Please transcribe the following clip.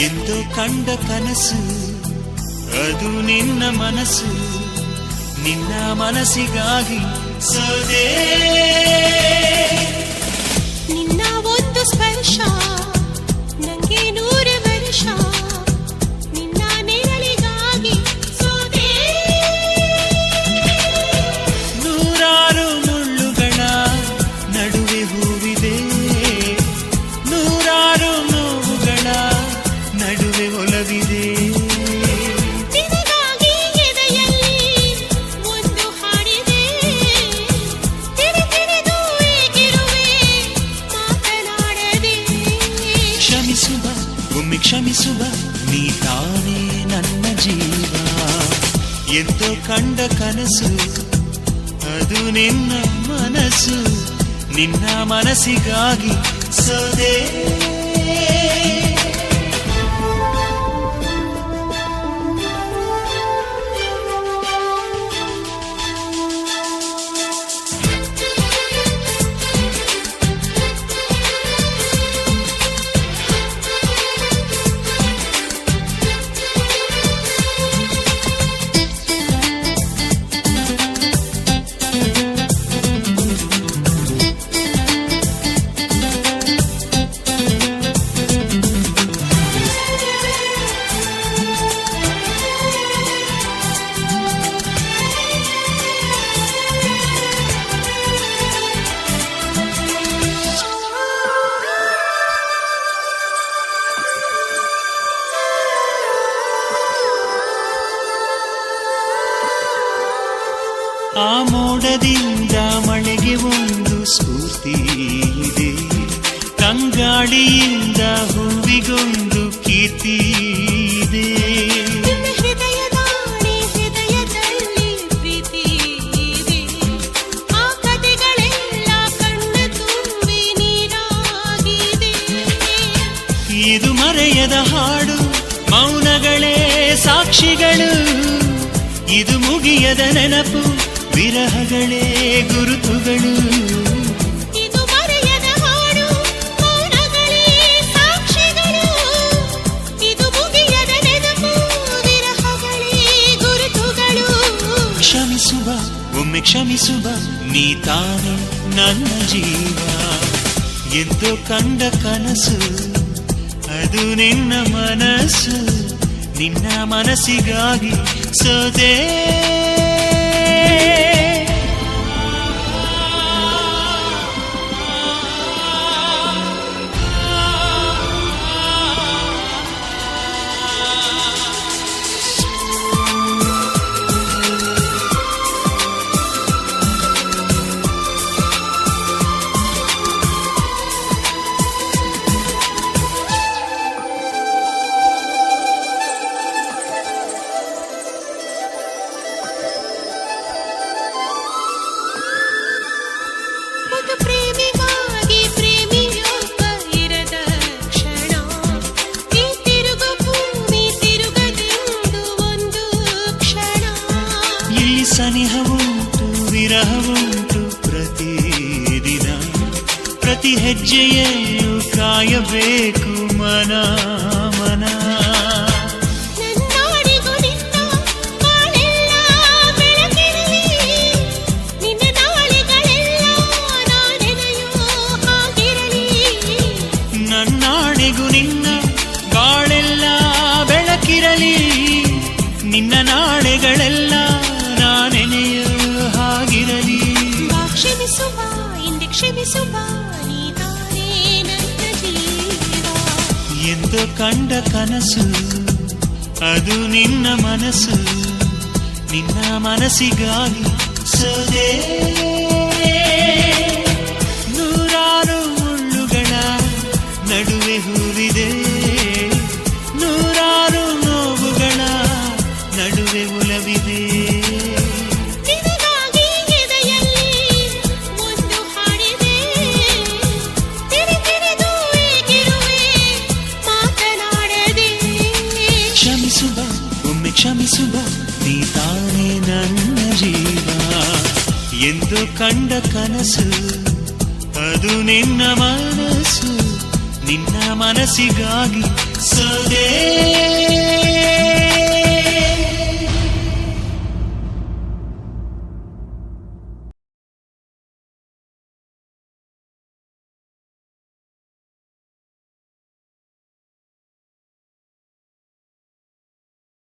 ಎಂದು ಕಂಡ ಕನಸು ಅದು ನಿನ್ನ ಮನಸ್ಸು ನಿನ್ನ ಮನಸ್ಸಿಗಾಗಿ ಸೋದೆ ಕ್ಷಮಿಸುವ ನೀ ತಾನೇ ನನ್ನ ಜೀವ. ಎಂದೋ ಕಂಡ ಕನಸು ಅದು ನಿನ್ನ ಮನಸ್ಸು ನಿನ್ನ ಮನಸ್ಸಿಗಾಗಿ ಸೋದೆ ಆ ಮೋಡದಿಂದ ಮಳೆಗೆ ಒಂದು ಸ್ಫೂರ್ತಿ ಇದೆ. ತಂಗಾಳಿಯಿಂದ ಹೂವಿಗೊಂದು ಕೀರ್ತಿ ಇದೆ. ಇದು ಮರೆಯದ ಹಾಡು ಮೌನಗಳೇ ಸಾಕ್ಷಿಗಳು. ಇದು ಮುಗಿಯದ ನೆನಪು ವಿರಹಗಳೇ ಗುರುತುಗಳು. ಇದು ಮರೆಯದ ಹಾಡು ಮೌನಗಳೇ ಸಾಕ್ಷಿಗಳು. ಇದು ಮುಗಿಯದ ನೆನಪು ವಿರಹಗಳೇ ಗುರುತುಗಳು. ಕ್ಷಮಿಸುವ ಒಮ್ಮೆ ಕ್ಷಮಿಸುವ ನೀ ತಾನೇ ನನ್ನ ಜೀವ. ಎಂದು ಕಂಡ ಕನಸು ಅದು ನಿನ್ನ ಮನಸ್ಸು. ನಿನ್ನ ಮನಸ್ಸಿಗಾಗಿ ಸೋದೆ ಪ್ರತಿ ಹೆಜ್ಜೆಯಲ್ಲೂ ಕಾಯಬೇಕು ಮನ ಮನ. ನನ್ನಾಡಿಗೂ ನಿನ್ನ ಬಾಳೆಲ್ಲ ಬೆಳಕಿರಲಿ. ನಿನ್ನ ನಾಳೆಗಳೆಲ್ಲ ಎಂದು ಕಂಡ ಕನಸು, ಅದು ನಿನ್ನ ಮನಸ್ಸು ನಿನ್ನ ಮನಸ್ಸಿಗಾಗಿ ಸುದೇ ನೂರಾರು ಮುಳ್ಳುಗಳ ನಡುವೆ ಹೂವಿದೆ, ನೂರಾರು ನೋವುಗಳ ನಡುವೆ ಉಲವಿದೆ. ಎಂದು ಕಂಡ ಕನಸು ಅದು ನಿನ್ನ ಮನಸ್ಸು ನಿನ್ನ ಮನಸ್ಸಿಗಾಗಿ ಸೋದೆ.